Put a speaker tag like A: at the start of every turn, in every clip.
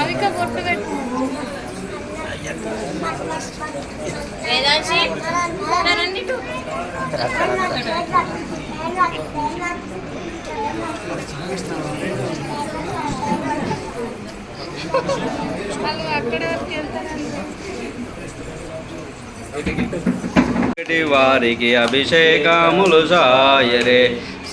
A: అవిక బొట్టు పెట్టు వేదాంశి వాళ్ళు అక్కడ వరకు వెళ్తారండి
B: వారికి అభిషేకములు సాయరే.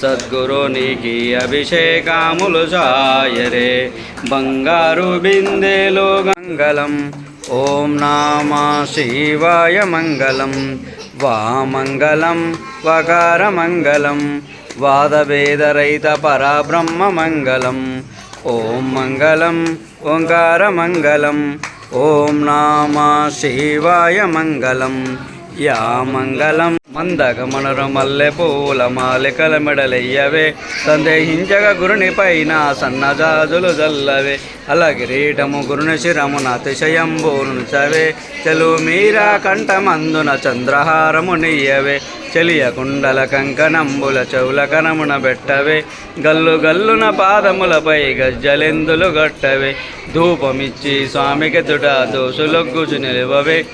B: సద్గురునికి అభిషేకాములు సాయరే బంగారు బిందెలు మంగళం ఓం నామా శివాయ మంగళం. వామంగళం వకార మంగళం. వాదభేదరహిత పరబ్రహ్మ మంగళం. ఓం మంగళం ఓంకార మంగళం. ఓం నామా శివాయ మంగళం. యా మంగళం. మందగమనర మల్లె పూల మాలికల మెడలెయ్యవే. సందేహించగ గురుని పైన సన్నజాజులు జల్లవే. అలగిరీటము గురుని శిరమున అతిశయంబోను చవే. చెలు మీరా కంఠమందున చంద్రహారము నీయవే. చెలియ కుండల కంకణంబుల చెవుల కనమున పెట్టవే గల్లు గల్లున పాదములపై గజ్జలెందులు గట్టవే. ధూపమిచ్చి స్వామికి తుట దోసులొగ్గుచు నిలువవే.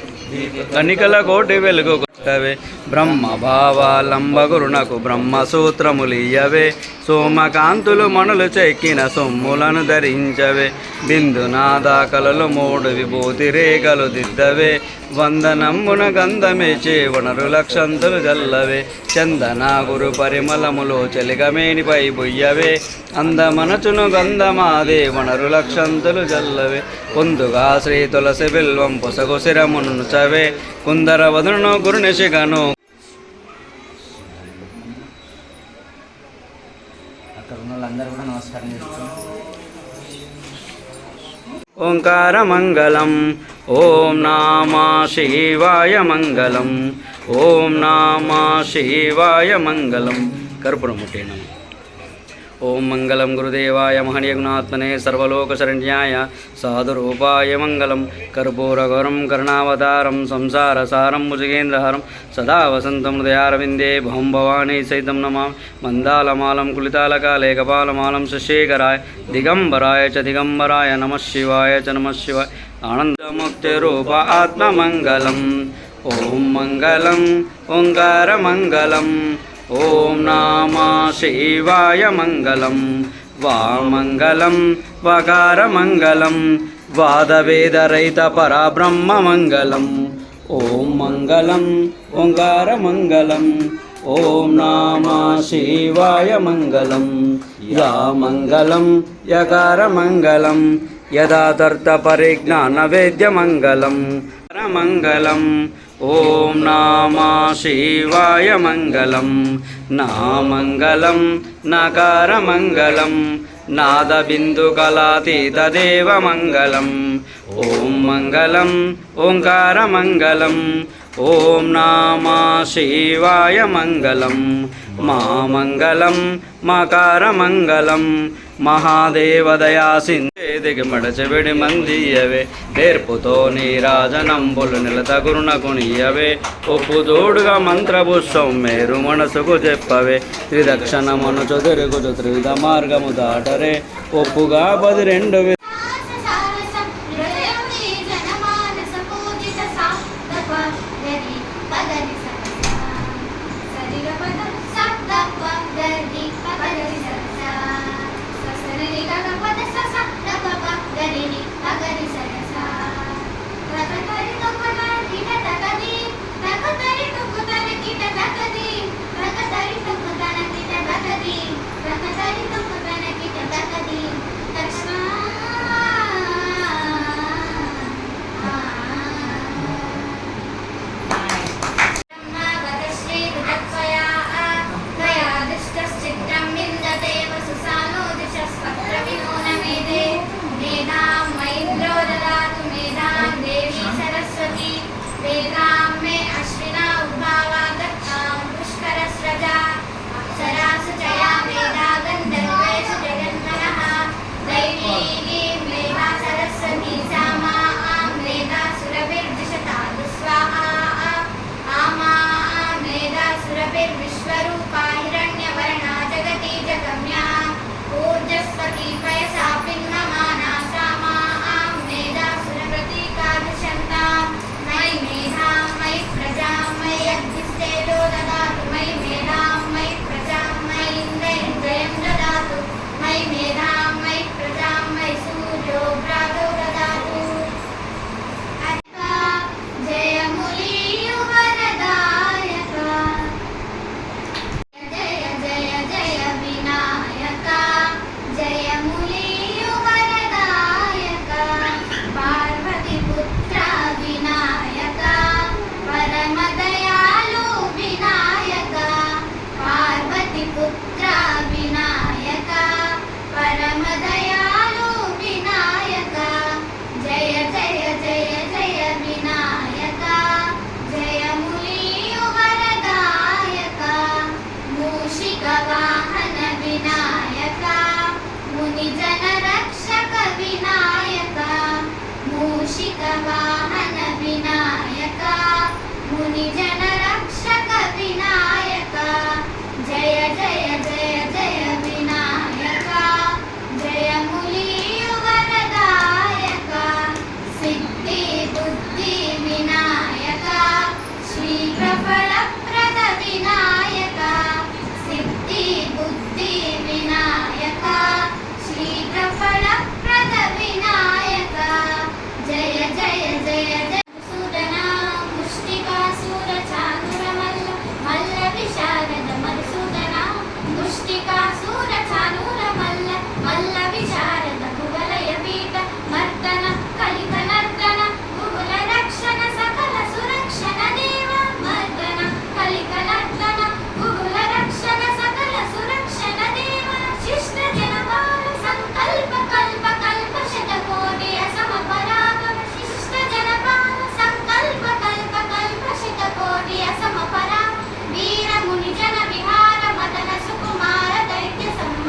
B: కనికల కోటి వెలుగు కొట్టవే బ్రహ్మ భావాలంబ గురునకు బ్రహ్మ సూత్రములియవే సోమకాంతులు మణులు చెక్కిన సొమ్ములను ధరించవే. బిందునాదా కలలు మూడు విభూతి రేఖలు దిద్దవే. వందనమ్మున గంధమే చేవనరు లక్షంతులు జల్లవే. చందన గురు పరిమళములో చెలిగమేనిపై బుయ్యవే. అందమనచును గంధమాదే వనరు లక్షంతులు జల్లవే. పొందుగా శ్రీ తులసి బిల్వం పొసగు శిరమును చవే కుందర వదును గురునిశిగను
C: అక్కడ ఉన్న వాళ్ళందరూ కూడా నమస్కారం చేస్తున్నారు
B: ఓంకార మంగళం ఓం నామ శివాయ మంగళం ఓం నామ శివాయ మంగళం. కర్పూరముట్టేనం ఓం మంగళం గురుదేవాయ మహనీయగుణాత్మనే సర్వలోకశరణ్యాయ సాధురూపాయ మంగళం కర్పూరగౌరం కరుణావతారం సంసారసారం భుజగేంద్రహారం సదా వసంతం హృదయారవిందే భవం భవానీ సైతం నమా మందాలమాలం కులితాలకాలే కపాలమాలం శశేఖరాయ దిగంబరాయ చ దిగంబరాయ నమ శివాయ చ నమ శివాయ ఆనందముక్తిరూప ఆత్మమంగళం ఓం మంగళం ఓంకారమంగళం ఓం నామ శివాయ మంగళం వామంగళం వకారమంగళం వాదవేదరహిత పరబ్రహ్మ మంగళం. ఓం మంగళం ఓంకారమంగళం ఓం నామ శివాయ మంగళం. యా మంగళం యకారమంగళం యథాతర్థ పరిజ్ఞాన వేద్యమంగళం మంగళం. ఓం నామా శివాయ మంగళం. నా మంగళం నకార మంగళం. నాదబిందుకలాతీతదేవ మంగళం. ఓం మంగళం ఓంకార మంగళం. ఓం నామా శివాయ మంగళం. మా మంగళం మకార మంగళం. సింధేదికి మడచెవిడి మందియవే. నేర్పుతో నీ రాజనంబులు నిలతగురునకు నీయవే ఒప్పు తోడుగా మంత్రపుష్పం మేరు మనసుకు చెప్పవే. త్రిదక్షణమును చదురుగుచు త్రివిధ మార్గము దాటరే. ఒప్పుగా పది రెండు
D: Ramadan. సిద్ధి బుద్ధి వినాయక శ్రీ ప్రఫల ప్రద వినాయక సిద్ధి బుద్ధి వినాయక శ్రీ ప్రఫల ప్రద వినాయక